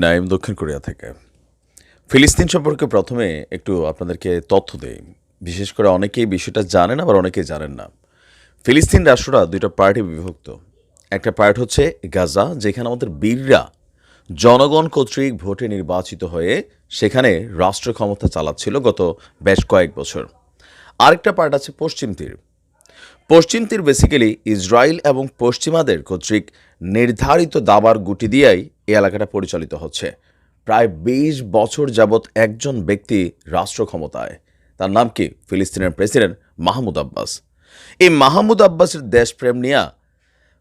নাইম দক্ষিণ কোরিয়া থেকে। ফিলিস্তিন সম্পর্কে প্রথমে একটু আপনাদেরকে তথ্য দেই। বিশেষ করে অনেকেই বিষয়টা জানেন, আবার অনেকেই জানেন না। ফিলিস্তিন রাষ্ট্রটা দুইটা পার্টি বিভক্ত। একটা পার্ট হচ্ছে গাজা, যেখানে আমাদের বীররা জনগণ কর্তৃক ভোটে নির্বাচিত হয়ে সেখানে রাষ্ট্র ক্ষমতা চালাচ্ছিল গত বেশ কয়েক বছর। আরেকটা পার্ট আছে পশ্চিম তীর। পশ্চিম তীর বেসিক্যালি ইসরায়েল এবং পশ্চিমাদের কর্তৃক নির্ধারিত দাবার গুটি দিয়েই এই এলাকাটা পরিচালিত হচ্ছে। প্রায় বিশ বছর যাবৎ একজন ব্যক্তি রাষ্ট্র ক্ষমতায়। তার নাম কি? ফিলিস্তিনের প্রেসিডেন্ট মাহমুদ আব্বাস। এই মাহমুদ আব্বাসের দেশপ্রেম নিয়ে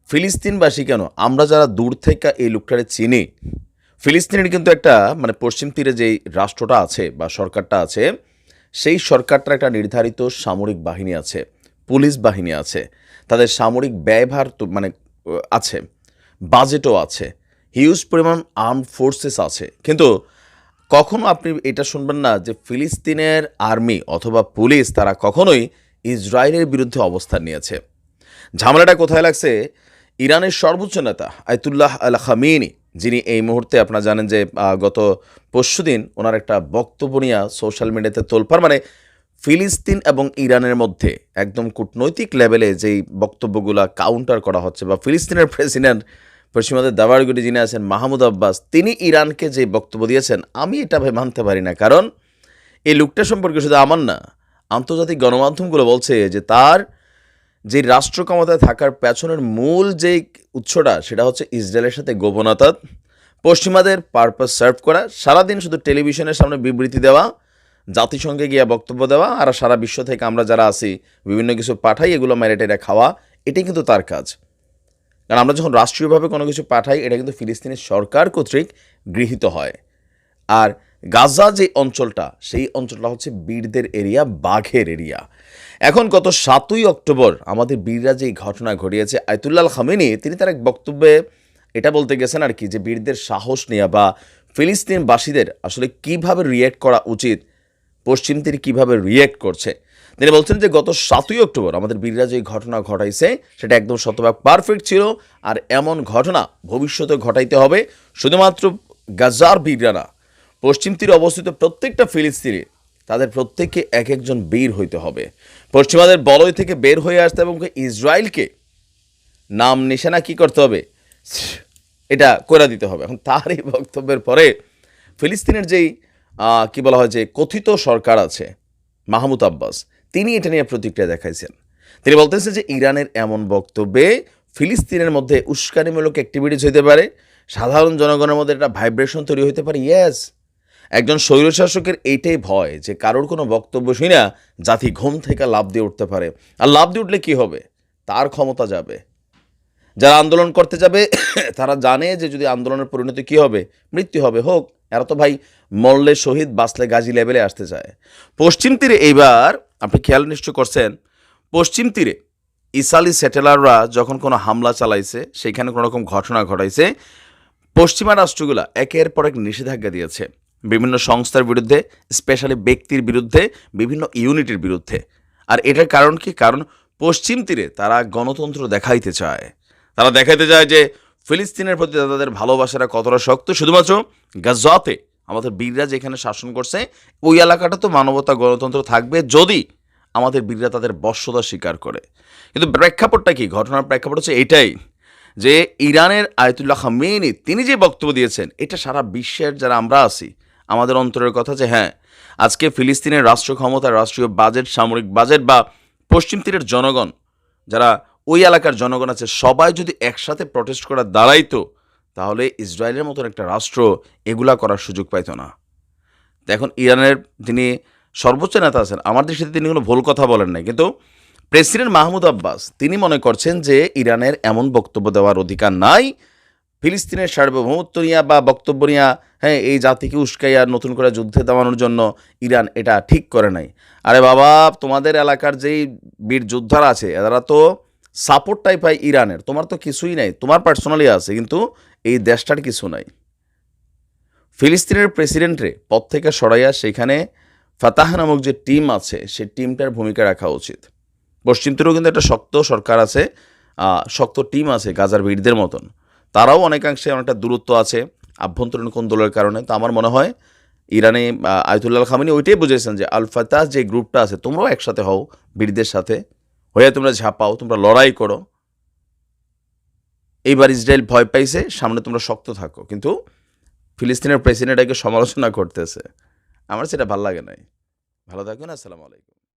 ফিলিস্তিনবাসী কেন? আমরা যারা দূর থেকে এই লোকটারে চিনি, ফিলিস্তিনের কিন্তু একটা মানে পশ্চিম তীরে যেই রাষ্ট্রটা আছে বা সরকারটা আছে, সেই সরকারটার একটা নির্ধারিত সামরিক বাহিনী আছে, পুলিশ বাহিনী আছে। তাদের সামরিক ব্যয়ভার মানে আছে, বাজেটও আছে। হিউজ পরিমাণ আর্ম ফোর্সেস আছে। কিন্তু কখনো আপনি এটা শুনবেন না যে ফিলিস্তিনের আর্মি অথবা পুলিশ তারা কখনোই ইসরায়েলের বিরুদ্ধে অবস্থান নিয়েছে। ঝামেলাটা কোথায় লাগছে? ইরানের সর্বোচ্চ নেতা আয়তুল্লাহ আল খামিনি, যিনি এই মুহূর্তে আপনারা জানেন যে গত পরশুদিন ওনার একটা বক্তব্য নিয়ে সোশ্যাল মিডিয়াতে তোলপার মানে ফিলিস্তিন এবং ইরানের মধ্যে একদম কূটনৈতিক লেভেলে যেই বক্তব্যগুলো কাউন্টার করা হচ্ছে বা ফিলিস্তিনের প্রেসিডেন্ট পশ্চিমাদের দাবারগুলি যিনি আছেন, মাহমুদ আব্বাস, তিনি ইরানকে যে বক্তব্য দিয়েছেন, আমি এটা ভাই মানতে পারি না। কারণ এই লোকটা সম্পর্কে শুধু আমার না, আন্তর্জাতিক গণমাধ্যমগুলো বলছে যে তার যে রাষ্ট্র ক্ষমতায় থাকার পেছনের মূল যে উৎসটা, সেটা হচ্ছে ইসরায়েলের সাথে গোপনতা, পশ্চিমাদের পারপাস সার্ভ করা, সারাদিন শুধু টেলিভিশনের সামনে বিবৃতি দেওয়া, জাতিসংঘে গিয়ে বক্তব্য দেওয়া, আর সারা বিশ্ব থেকে আমরা যারা আছি, বিভিন্ন কিছু পাঠাই, এগুলো ম্যারেটেরা খাওয়া, এটাই কিন্তু তার কাজ। কারণ আমরা যখন রাষ্ট্রীয়ভাবে কোনো কিছু পাঠাই, এটা কিন্তু ফিলিস্তিনের সরকার কর্তৃক গৃহীত হয়। আর গাজা যে অঞ্চলটা, সেই অঞ্চলটা হচ্ছে বীরদের এরিয়া, বাঘের এরিয়া। এখন গত সাতই অক্টোবর আমাদের বীররা যে ঘটনা ঘটিয়েছে, আয়তুল্লাহ খামেনি, তিনি তার এক বক্তব্যে এটা বলতে গেছেন আর কি, যে বীরদের সাহস নেওয়া বা ফিলিস্তিনবাসীদের আসলে কীভাবে রিয়েক্ট করা উচিত পশ্চিম তীর কীভাবে রিয়েক্ট করছে। তিনি বলছেন যে, গত সাতই অক্টোবর আমাদের বীররা যে ঘটনা ঘটাইছে, সেটা একদম শতভাগ পারফেক্ট ছিল, আর এমন ঘটনা ভবিষ্যতে ঘটাইতে হবে। শুধুমাত্র গাজার বীররা না পশ্চিম তীরে অবস্থিত প্রত্যেকটা ফিলিস্তিনি তাদের প্রত্যেককে এক একজন বীর হইতে হবে। পশ্চিমাদের বলয় থেকে বের হয়ে আসতে এবং ইসরায়েলকে নাম নিশানা কি করতে হবে? এটা করে দিতে হবে। এখন তার এই বক্তব্যের পরে ফিলিস্তিনের যেই কি বলা হয় যে কথিত সরকার আছে, মাহমুদ আব্বাস। তিনি এটা নিয়ে প্রতিক্রিয়া দেখাইছেন। তিনি বলতেছেন যে ইরানের এমন বক্তব্যে ফিলিস্তিনের মধ্যে উস্কানিমূলক অ্যাক্টিভিটিস হইতে পারে, সাধারণ জনগণের মধ্যে একটা ভাইব্রেশন তৈরি হতে পারে। ইয়াস একজন স্বৈরশাসকের এইটাই ভয় যে কারোর কোনো বক্তব্য শুনে না জাতি ঘুম থেকে লাভ দিয়ে উঠতে পারে। আর লাভ দিয়ে উঠলে কি হবে? তার ক্ষমতা যাবে। যারা আন্দোলন করতে যাবে, তারা জানে যে যদি আন্দোলনের পরিণতি কী হবে, মৃত্যু হবে, হোক, এরা তো ভাই মল্লে শহীদ, বাঁচলে গাজী লেভেলে আসতে চায়। পশ্চিম তীরে এইবার, আপনি খেয়াল নিশ্চয় করছেন, পশ্চিম তীরে ইসালি সেটেলাররা যখন কোনো হামলা চালাইছে, সেখানে কোনো রকম ঘটনা ঘটাইছে, পশ্চিমা রাষ্ট্রগুলো একের পর এক নিষেধাজ্ঞা দিয়েছে। বিভিন্ন সংস্থার বিরুদ্ধে স্পেশালি ব্যক্তির বিরুদ্ধে, বিভিন্ন ইউনিটের বিরুদ্ধে। আর এটার কারণ কি? কারণ পশ্চিম তীরে তারা গণতন্ত্র দেখাইতে চায়। তারা দেখাইতে চায় যে ফিলিস্তিনের প্রতি তাদের ভালোবাসাটা কতটা শক্ত। শুধুমাত্র গাজাতে আমাদের বীররা যেখানে শাসন করছে, ওই এলাকাটা তো মানবতা গণতন্ত্র থাকবে যদি আমাদের বীররা তাদের বশ্যতা স্বীকার করে। কিন্তু প্রেক্ষাপটটা কি? ঘটনার প্রেক্ষাপট হচ্ছে এটাই যে ইরানের আয়তুল্লাহ খামেনি তিনি যে বক্তব্য দিয়েছেন, এটা সারা বিশ্বের যারা আমরা আছি, আমাদের অন্তরের কথা যে হ্যাঁ আজকে ফিলিস্তিনের রাষ্ট্র ক্ষমতা রাষ্ট্রীয় বাজেট, সামরিক বাজেট বা পশ্চিম তীরের জনগণ, যারা ওই এলাকার জনগণ আছে। সবাই যদি একসাথে প্রটেস্ট করা দাঁড়াইতো, তাহলে ইসরায়েলের মতন একটা রাষ্ট্র এগুলা করার সুযোগ পাইতো না। এখন ইরানের তিনি সর্বোচ্চ নেতা আছেন, আমার দৃষ্টিতে তিনি কোনো ভুল কথা বলেন নাই। কিন্তু প্রেসিডেন্ট মাহমুদ আব্বাস, তিনি মনে করছেন যে ইরানের এমন বক্তব্য দেওয়ার অধিকার নাই। ফিলিস্তিনের সার্বভৌমত্ব নিয়ে বা বক্তব্য নিয়ে হ্যাঁ এই জাতিকে উস্কাইয়া নতুন করে যুদ্ধে দেওয়ানোর জন্য ইরান এটা ঠিক করে নাই। আরে বাবা, তোমাদের এলাকার যেই বীর যোদ্ধারা আছে এরা তো সাপোর্টটাই পায় ইরানের। তোমার তো কিছুই নাই, তোমার পার্সোনালি আছে, কিন্তু এই দেশটার কিছু নাই। ফিলিস্তিনের প্রেসিডেন্টরে পদ থেকে সরাইয়া সেখানে ফাতাহ নামক যে টিম আছে সেই টিমটার ভূমিকা রাখা উচিত। পশ্চিম তীরেও কিন্তু একটা শক্ত সরকার আছে শক্ত টিম আছে গাজার বীরদের মতন। তারাও অনেকাংশে অনেকটা দূরত্ব আছে, আভ্যন্তরীণ কোন্দলের কারণে। তো আমার মনে হয় ইরানে আয়তুল্লাহ খামিনী ওইটাই বুঝেছেন যে আল ফাতাহ যে গ্রুপটা আছে, তোমরাও একসাথে হও বীরদের সাথে। হয়ে তোমরা ঝাঁপাও তোমরা লড়াই করো। এইবার ইসরায়েল ভয় পাইছে, সামনে তোমরা শক্ত থাকো। কিন্তু ফিলিস্তিনের প্রেসিডেন্ট এটাকে সমালোচনা করতেছে। আমার সেটা ভালো লাগে নাই। ভালো থাকবেন, আসসালামু আলাইকুম।